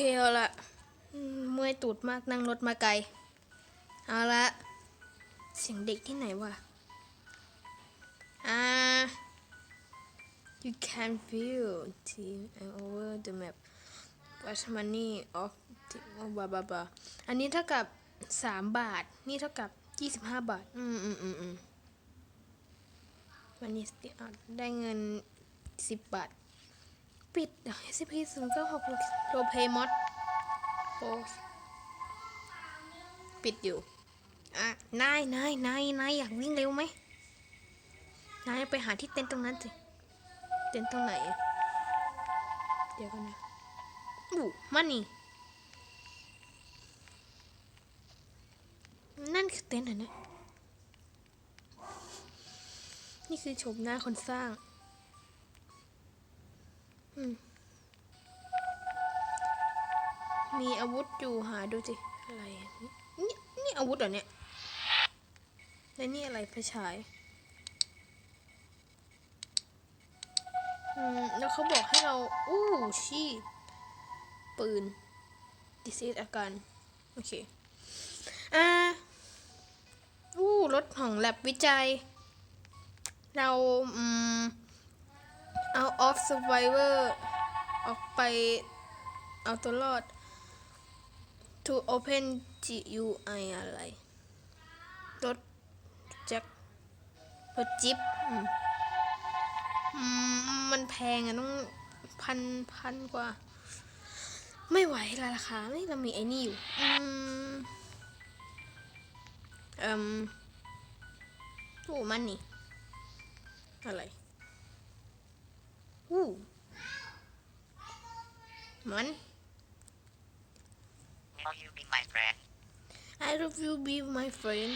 เคเอาละมเมื่อยตูดมากนั่งรถมาไกล เอาละ เสียงเด็กที่ไหนวะ อ่า you can feel team over the map what money of the บาบาบาอันนี้เท่ากับ3บาท นี่เท่ากับ25บาท อืมอืมอืมอืมวันนี้ได้เงิน10บาท ปิด SCP 0 9 6โรเพย์มอดโปิดอยู่ อะ นาย นาย นาย นาย อยากวิ่งเร็วไหม นายไปหาที่เต็นท์ตรงนั้นสิ เต็นท์ตรงไหน เดี๋ยวกันนะอู้มันนี่ นั่นคือเต็นท์เหรอเนี่ย นี่คือโฉมหน้าคนสร้าง มีอาวุธอยู่หาดูสิ อะไรนี่นี่อาวุธเหรอเนี่ยและนี่อะไรไฟฉายอืมแล้วเขาบอกให้เรา อู้ชีพปืน ดิซีอาการ โอเค อ่า อู้รถของแลบวิจัย เรา อืม เอา off survivor ออกไปเอาตัวรอด to open GUI อะไรรถแจ็ครถจิ๊บมันแพงอะต้องพันพันกว่า ไม่ไหวละราคาไม่เรามีไอ้นี่อยู่อืมอืมโอ้มันนี่อะไร อู้มัน Will you be my friend? I love you be my friend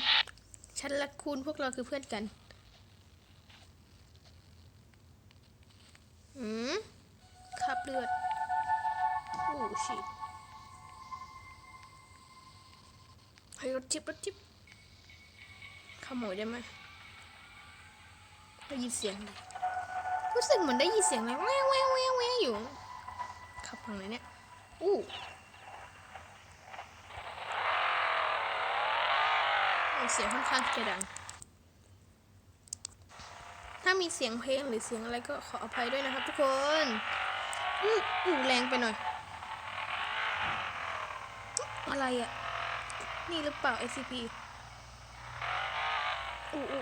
ฉันรักคุณพวกเราคือเพื่อนกัน อืมขับเลือด โอ้ชิตเฮ้ยรถจิบรถจิบขโมยได้ไหมได้ยินเสียงเลย รู้สึกเหมือนได้ยินเสียงอะไรแววแววแววแววอยู่ ขับทางไหนเนี่ย อู้เสียงค่อนข้างจะดัง ถ้ามีเสียงเพลงหรือเสียงอะไรก็ขออภัยด้วยนะครับทุกคนอู้อู้แรงไปหน่อย อะไรอะ่ะ นี่หรือเปล่า SCP อู้อู้อู้อู้อู้อู้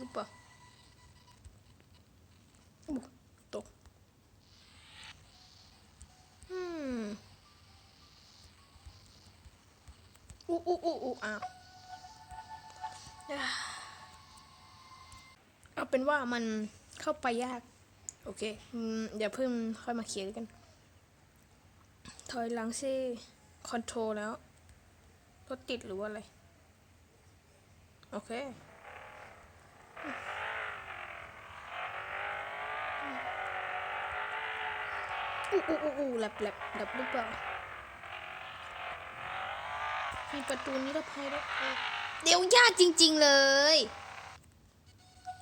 หรือเปล่าอู้ตก อืมอู้อู้อู้อู้อ้าวอ่าเอาเป็นว่ามันเข้าไปยาก โอเคอืมเดี๋ยวเพิ่มค่อยมาเขียนกัน ถอยหลังซิคอนโทรลแล้วรถติดหรือว่าอะไร โอเค อู้อู้อู้อู้แลบแลบแลบหรือเปล่ามีประตูนิรภัยด้วยเออเดี๋ยวยากจริง ๆเลย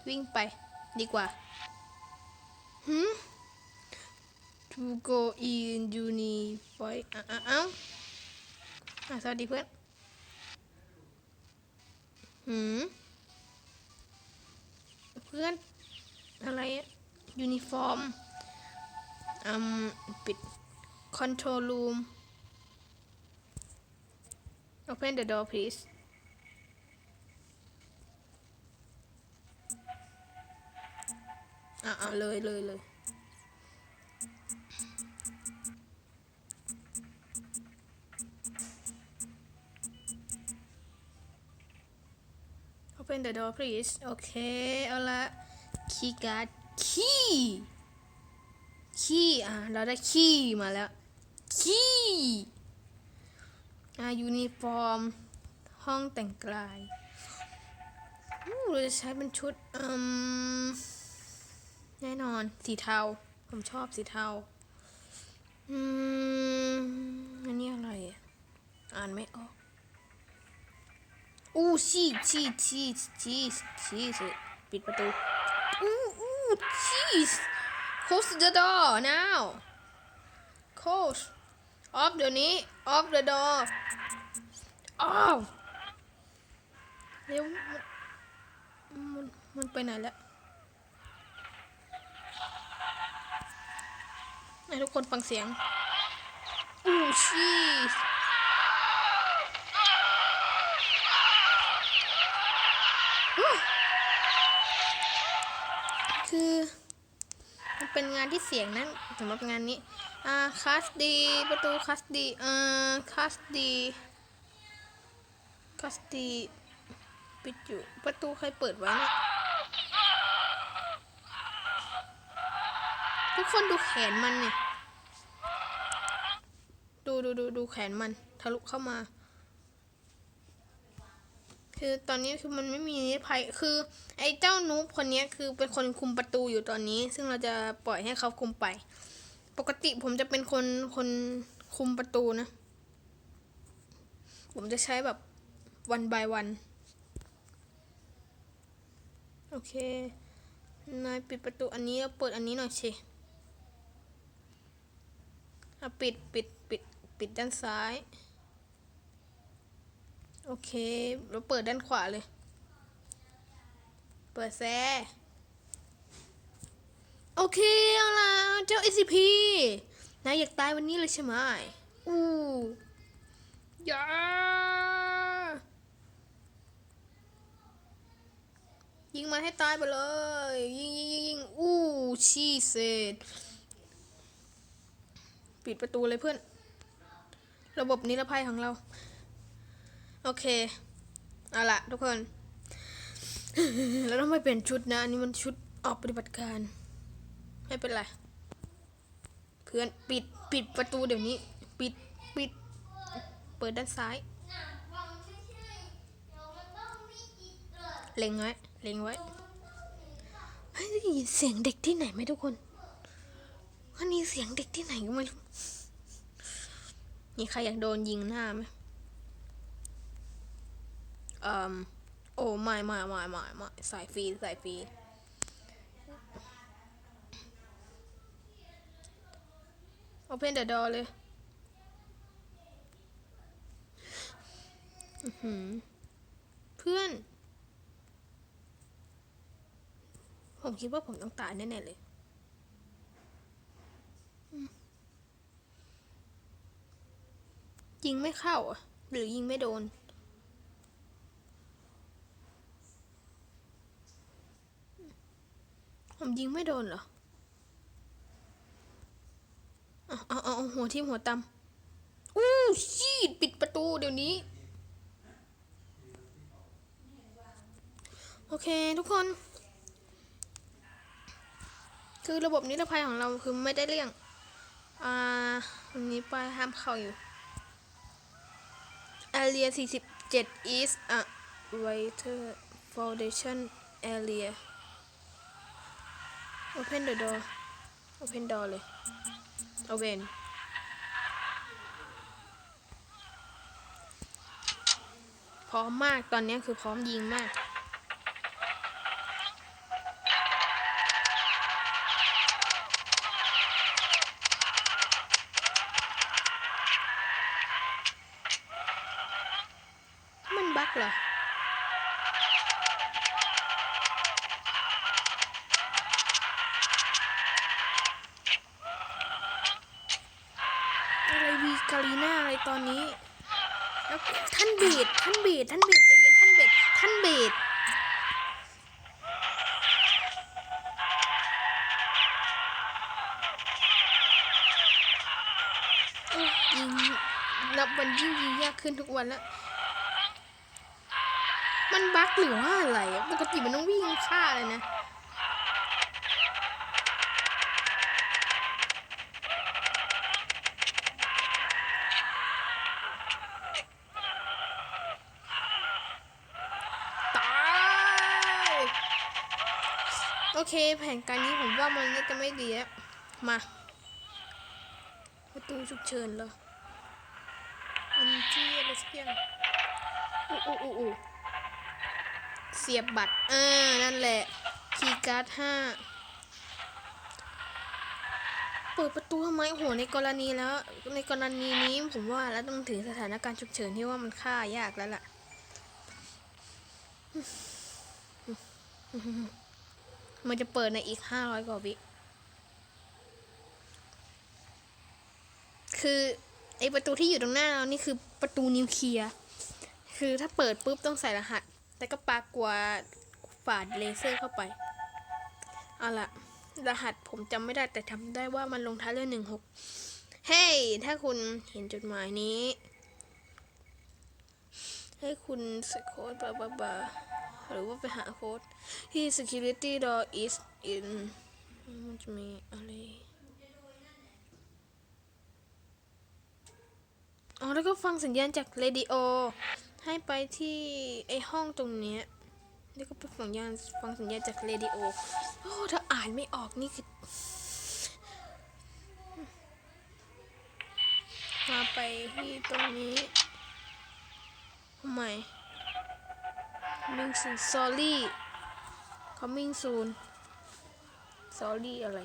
วิ่งไปดีกว่าหืม to go in unify อะอะเอ้าอะสวัสดีเพื่อนหืมเพื่อนอะไรอะยูนิฟอร์ม อืมปิด control room open the door please อะอะเลยเลยเลย open the door please โอเค เอาละ key card key ขี้อะเราได้ขี้มาแล้ว ขี้อะยูนิฟอร์ม ห้องแต่งกายอู้เราจะใช้เป็นชุดอืมแน่นอนสีเทา ผมชอบสีเทา อืมอันนี้อะไรอะอ่านไม่ออกอู้ชีชีชีชีชีปิดประตูอู้อู้ jeez close the door now close off เดี๋ยวนี้ off the door off เร็วมันมันไปไหนแล้วให้ทุกคนฟังเสียง อู้ชีสคือานที่เสียงนะสำหรับงานนี้อ่าคัสดีประตูคัสดีเอ่าคัสดีคัสดีปิดอยู่ประตูใครเปิดไว้เนี่ยทุกคนดูแขนมันเนี่ยดูดูดูดูแขนมันทะลุเข้ามา คือตอนนี้คือมันไม่มีนิภัยคือ ไอ้เจ้านูบคนนี้คือเป็นคนคุมประตูอยู่ตอนนี้ ซึ่งเราจะปล่อยให้เขาคุมไป ปกติผมจะเป็นคนคนคุมประตูนะ ผมจะใช้แบบวัน by วันโอเคนายปิดประตูอันนี้แล้วเปิดอันนี้หน่อยสิอะปิดปิดปิดปิดด้านซ้าย โอเคแล้วเปิดด้านขวาเลย เปิดแซ่โอเค เอาละเจ้า SCP นายอยากตายวันนี้เลยใช่ไหมอู้ย่ายิงมันให้ตายไปเลย ยิงยิงยิงยิงอู้ชีเสร็จปิดประตูเลยเพื่อน ระบบนิรภัยของเรา โอเค เอาละทุกคน แล้วต้องไม่เปลี่ยนชุดนะ อันนี้มันชุดออกปฏิบัติการ ไม่เป็นไร เพื่อนปิดปิดประตูเดี๋ยวนี้ ปิดปิด เปิดด้านซ้าย เล็งไว้ เล็งไว้เฮ้ยได้ยินเสียงเด็กที่ไหนไหมทุกคนวันนี้เสียงเด็กที่ไหนก็ไม่รู้ มีใครอยากโดนยิงหน้าไหม เอ่อโอ้ไม่ไม่ไม่ไม่ไม่สายฟรีสายฟรี Open the door เลยเพื่อน ผมคิดว่าผมต้องตายแน่ ๆ เลยยิงไม่เข้าหรือยิงไม่โดน ผมยิงไม่โดนเหรอ เอาเอาเอาหัวทิ่มหัวตำอู้ชีดปิดประตูเดี๋ยวนี้ โอเคทุกคน คือระบบนิรภัยของเราคือไม่ได้เลี่ยงอ่าวันนี้ป้ายห้ามเข้าอยู่ Area 47 is a waiter foundation area Open the door Open door เลย Open พร้อมมากตอนนี้คือพร้อมยิงมาก มันเบดท่านเบดยิงนับวันยิ่งยิงยากขึ้นทุกวันแล้ว มันบั๊กหรือว่าอะไร ปกติมันต้องวิ่งฆ่าเลยนะ เค แผนการนี้ผมว่ามันน่าจะไม่ดีแล้ว มาประตูฉุกเฉินเหรออันที่อะไรสักอย่างอู้อู้อู้อู้เสียบบัตรอ่านั่นแหละ คีย์การ์ดห้าเปิดประตูทำไมโอ้โหในกรณีแล้ว ในกรณีนี้ผมว่าแล้วต้องถึงสถานการณ์ฉุกเฉินที่ว่ามันฆ่ายากแล้วล่ะ มันจะเปิดในอีกห้าร้อยกว่าวิ คือไอประตูที่อยู่ตรงหน้าเรานี่คือประตูนิวเคลียร์ คือถ้าเปิดปุ๊บต้องใส่รหัส แต่ก็ปากลัวฝาดเลเซอร์เข้าไป เอาละรหัสผมจำไม่ได้แต่จำได้ว่ามันลงท้ายด้วยหนึ่งหกเฮ้ยถ้าคุณเห็นจดหมายนี้ ให้คุณสโค้ดบาบาบา หรือว่าไปหาโค้ดที่ security door is in มันจะมีอะไรอ๋อแล้วก็ฟังสัญญาณจากเรดิโอให้ไปที่ไอห้องตรงเนี้ยแล้วก็ไปฟังสัญญาณฟังสัญญาณจากเรดิโอโอ้ถ้าอ่านไม่ออกนี่คือมาไปที่ตรงนี้ทำไม coming soon sorry coming soon sorry อะไร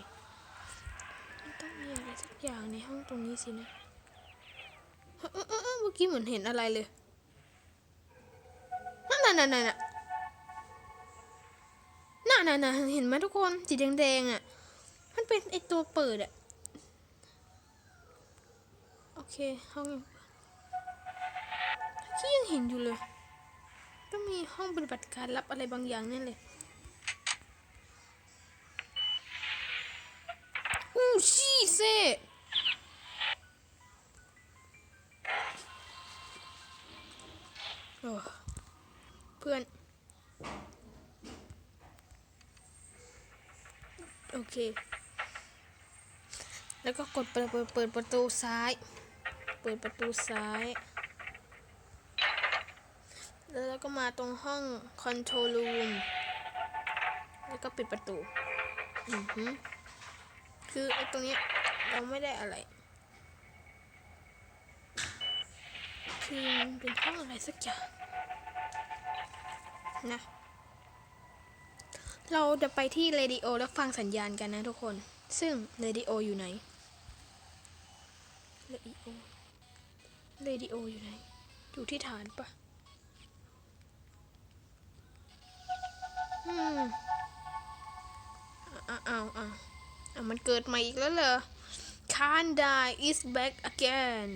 ต้องมีอะไรสักอย่างในห้องตรงนี้สินะเออเออเมื่อกี้เหมือนเห็นอะไรเลยนั่นน่ะนั่นน่ะน่ะน่ะน่ะน่ะเห็นไหมทุกคนสีแดงๆอะ มันเป็นไอตัวเปิดอะ โอเคห้องยังยังเห็นอยู่เลย ต้องมีห้องปฏิบัติการลับอะไรบางอย่างแน่เลยอู้ชีเซ่เพื่อน โอเค แล้วก็กดเปิดเปิดเปิดประตูซ้าย เปิดประตูซ้าย แล้วก็มาตรงห้องคอนโทรลรูมแล้วก็ปิดประตู อือหือคือไอ้ตรงเนี้ยเราไม่ได้อะไร คือเป็นห้องอะไรสักอย่างนะ เราจะไปที่เรดิโอแล้วฟังสัญญาณกันนะทุกคน ซึ่งเรดิโออยู่ไหนเรดิโอเรดิโออยู่ไหน อยู่ที่ฐานปะ อืมอ้าวอ้าวอ้าวอ้ามันเกิดใหม่อีกแล้วเหรอ Can't die is back again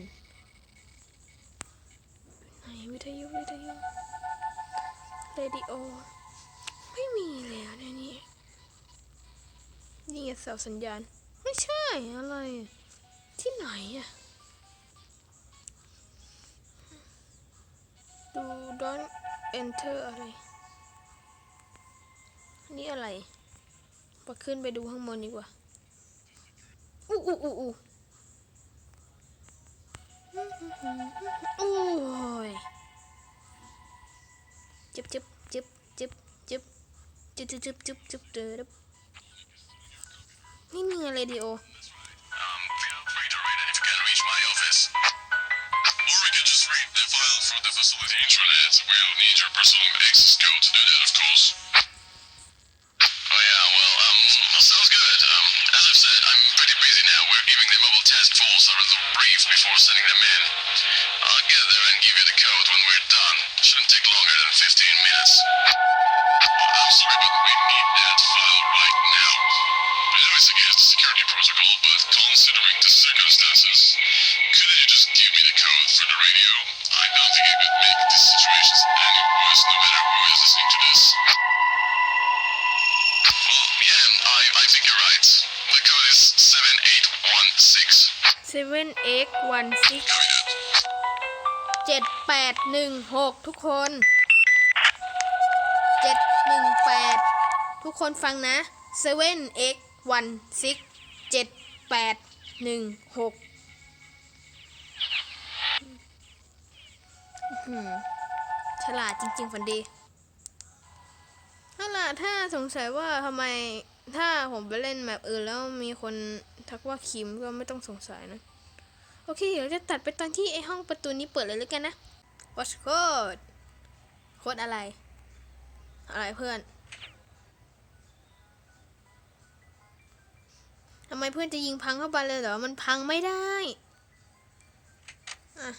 ไหนวิทยุวิทยุเรดิโอ ไม่มีแล้วในนี้นี่เสาสัญญาณ ไม่ใช่อะไร ที่ไหนอะดู don't enter อะไร นี่อะไรไปขึ้นไปดูข้างบนดีกว่า อู้อู้อู้อู้โอ้ยจึบจึบจึบจึบจึบจึบจึบจึบจึบจึบเดือบนี่มีอะไรดีโอ sounds good. Um, as I've said, I'm pretty busy now. We're giving the mobile task force a little brief before sending them in. I'll get there and give you the code when we're done. Shouldn't take longer than 15 minutes. 7816. 7 x 1 6 Copy that. เจ็ดแปดหนึ่งหกทุกคนเจ็ดหนึ่งแปดทุกคนฟังนะ 7 x 1 6เจ็ดแปดหนึ่งหกอือหือฉลาดจริงๆฝันดีนั่นแหละถ้าสงสัยว่าทำไมถ้าผมไปเล่นแบบอื่นแล้วมีคนทักว่าคิมก็ไม่ต้องสงสัยนะ โอเค เดี๋ยวจะตัดไปตอนที่ไอห้องประตูนี้เปิดเลยแล้วกันนะ watch code โค้ดอะไร อะไรเพื่อนทำไมเพื่อนจะยิงพังเข้าไปเลยเหรอ มันพังไม่ได้อะ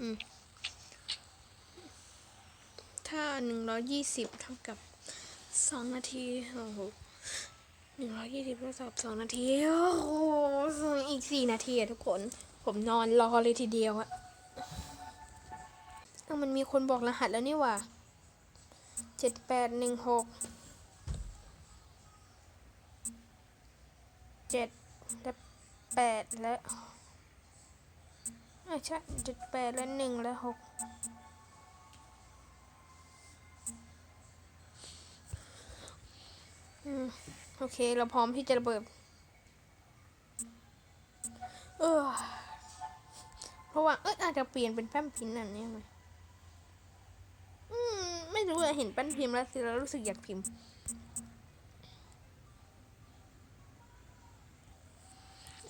อืมถ้าหนึ่งร้อยยี่สิบเท่ากับสองนาทีโอ้โห หนึ่งร้อยยี่สิบเท่ากับสองนาที โอ้โหอีกสี่นาทีอะทุกคน ผมนอนรอเลยทีเดียวอะเอ้ามันมีคนบอกรหัสแล้วนี่ว่าเจ็ดแปดหนึ่งหกเจ็ดและแปดและอะใช่เจ็ดแปดและหนึ่งและหกอืม โอเค เราพร้อมที่จะระเบิด เออเพราะว่าเอยอาจจะเปลี่ยนเป็นแป้นพิมพ์อันนี้ไหมอืมไม่รู้อะเห็นแป้นพิมพ์แล้วสิแล้วรู้สึกอยากพิมพ์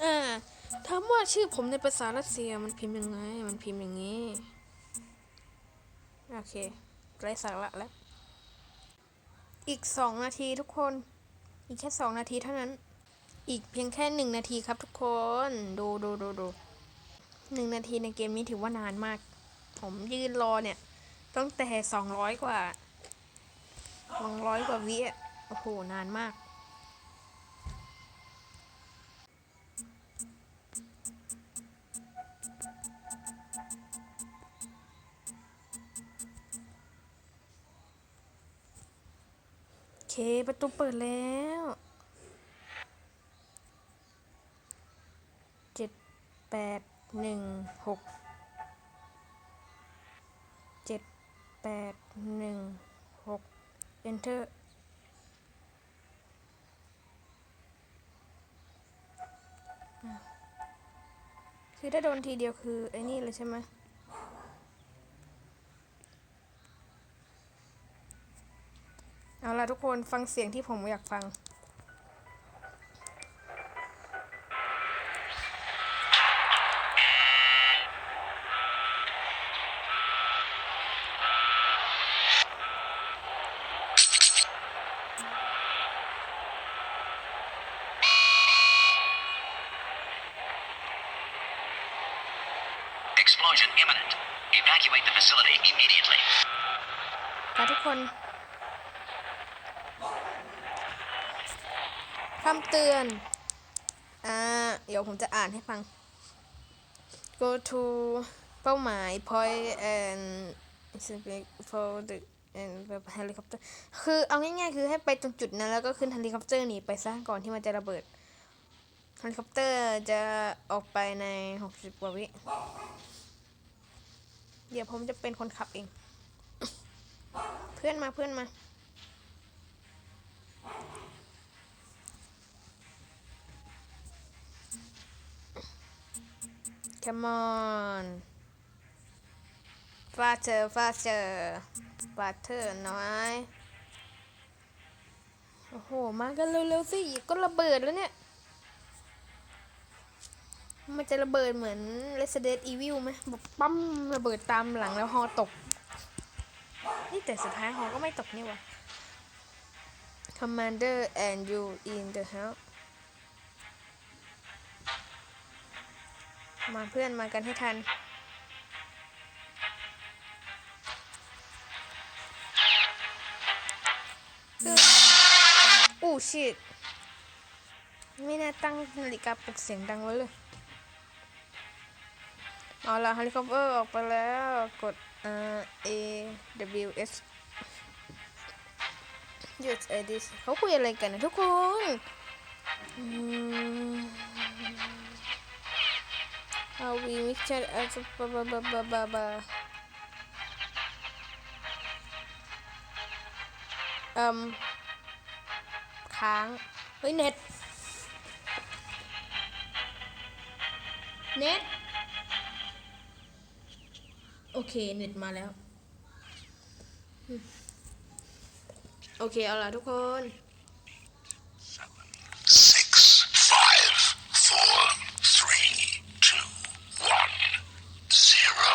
อ่าถามว่าชื่อผมในภาษารัสเซียมันพิมพ์ยังไง มันพิมพ์อย่างนี้ โอเคไร้สาระแล้ว อีกสองนาทีทุกคน อีกแค่สองนาทีเท่านั้น อีกเพียงแค่หนึ่งนาทีครับทุกคน ดูดูดูดูหนึ่งนาทีในเกมนี้ถือว่านานมาก ผมยืนรอเนี่ย ตั้งแต่สองร้อยกว่าสองร้อยกว่าวิอะโอ้โห นานมาก เค ประตูเปิดแล้วเจ็ดแปดหนึ่งหกเจ็ดแปดหนึ่งหก enter อะคือถ้าโดนทีเดียวคือไอ้นี่เลยใช่ไหม เอาล่ะทุกคนฟังเสียงที่ผมอยากฟัง Explosion imminent. Evacuate the facility immediately. ค่ะทุกคน คำเตือน อ่า เดี๋ยวผมจะอ่านให้ฟัง go to เป้าหมาย point and for the and helicopter คือเอาง่ายๆ คือให้ไปตรงจุดนั้น แล้วก็ขึ้นเฮลิคอปเตอร์หนีไปซะก่อนที่มันจะระเบิดเฮลิคอปเตอร์จะออกไปใน 60กว่าวิ เดี๋ยวผมจะเป็นคนขับเอง เพื่อนมาเพื่อนมา Come on faster faster faster น้อย โอ้โห มากันเร็วๆสิ ก็ระเบิดแล้วเนี่ย มันจะระเบิดเหมือน Resident Evil ไหมแบบปั๊มระเบิดตามหลังแล้วฮอตก นี่แต่สุดท้ายฮอก็ไม่ตกนี่หวะ Commander and you in the house มาเพื่อนมากันให้ทันคืออู้ชิตไม่น่าตั้งนาฬิกาปลุกเสียงดังไว้เลย เอาละเฮลิคอปเตอร์ออกไปแล้ว กด A W S หยุดไอดิสเขาคุยอะไรกันนะทุกคนอืม How we mixture as a ba ba ba ba ba ba เอ่มค้าง เฮ้ย เน็ต เน็ต โอเค เน็ตมาแล้ว โอเค เอาล่ะทุกคน Six, five, four, three, two, one, zero.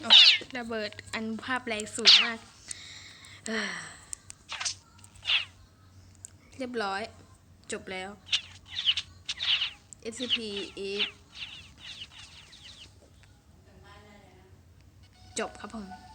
โระเบิดอนุภาพแรงสูงมาก เรียบร้อย จบแล้ว SCP อีกจบครับผม